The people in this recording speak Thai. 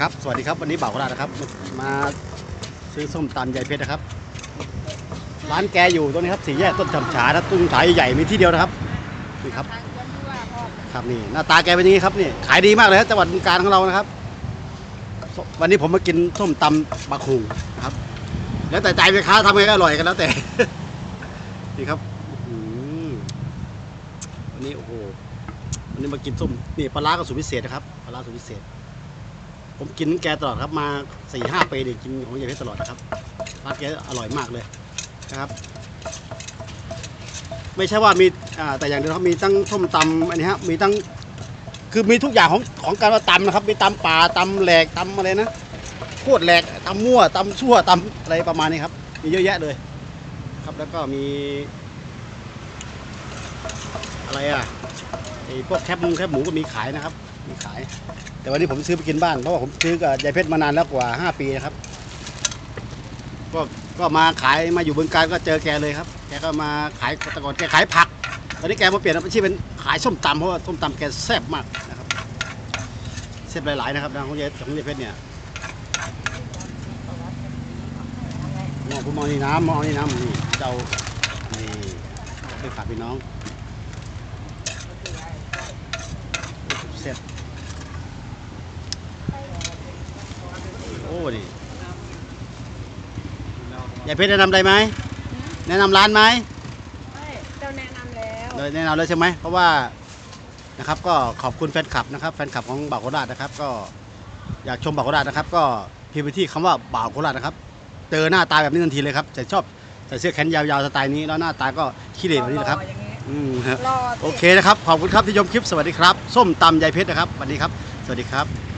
ครับสวัสดีครับวันนี้บ่าวกระดาษนะครับ มาซื้อส้มตำยายเพชรนะครับ ร้านแกอยู่ตรงนี้ครับสี่แยกต้นจำฉาตุ้งขายใหญ่มีที่เดียวนะครับนี่ครับทางย้อนที่ว่าพ่อครับนี่หน้าตาแกเป็นอย่างนี้ครับนี่ขายดีมากเลยครับจังหวัดบึงการของเรานะครับ วันนี้ผมมากินส้มตำบะคุงนะครับ แล้วแต่ใจไปค้าทำไงก็อร่อยกันแล้วแต่นี่ครับวันนี้โอ้โหวันนี้มากินส้มนี่ปลาร้าก็สูตรพิเศษนะครับปลาร้าสูตรพิเศษ ผมกินแกตลอดครับมาสี่ห้าปีเนี่ยกินของยายเพชรตลอดนะครับร้านแกอร่อยมากเลยนะครับ ไม่ใช่ว่ามีแต่อย่างเดียวครับมีตั้งส้มตำอันนี้ฮะมีตั้งคือมีทุกอย่างของของการว่าตำนะครับ มีตำป่าตำแหลกตำอะไรนะโคตรแหลกตำมั่วตำชั่วตำอะไรประมาณนี้ครับ มีเยอะแยะเลย ครับแล้วก็มี อะไรอะไอ้พวกแคบมูแคบหมูก็มีขายนะครับ มีขาย แต่วันนี้ผมซื้อไปกินบ้านเพราะว่าผมซื้อกับยายเพชรมานานแล้วกว่า5ปีนะครับ ก็ก็มาขายมาอยู่บึงการก็เจอแกเลยครับ แกก็มาขายแต่ก่อนแกขายผัก ตอนนี้แกมาเปลี่ยนอาชีพเป็นขายส้มตำเพราะว่าส้มตำแกแซ่บมากนะครับแซ่บหลายๆนะครับนะของยายของยายเพชรเนี่ยมองผมมองนี่น้ำมองนี่น้ำนี่เจ้านี่ไปฝากพี่น้องเสร็จ โอ้นี่ยายเพชรแนะนำได้ไหม แนะนำร้านไหมไม่เจ้าแนะนำแล้วเลยแนะนำเลยใช่ไหม เพราะว่านะครับก็ขอบคุณแฟนคลับนะครับแฟนคลับของบ่าวโคราชนะครับ ก็อยากชมบ่าวโคราชนะครับ ก็พิมพ์ไปที่คำว่าบ่าวโคราชนะครับ เจอหน้าตาแบบนี้ทันทีเลยครับแต่ชอบใส่เสื้อแขนยาวๆสไตล์นี้แล้วหน้าตาก็ขี้เหร่แบบนี้นะครับออย่างนี้อืมฮะ รอโอเคนะครับ ขอบคุณครับที่ชมคลิป สวัสดีครับ ส้มตำยายเพชรนะครับสวัสดีครับ สวัสดีครับ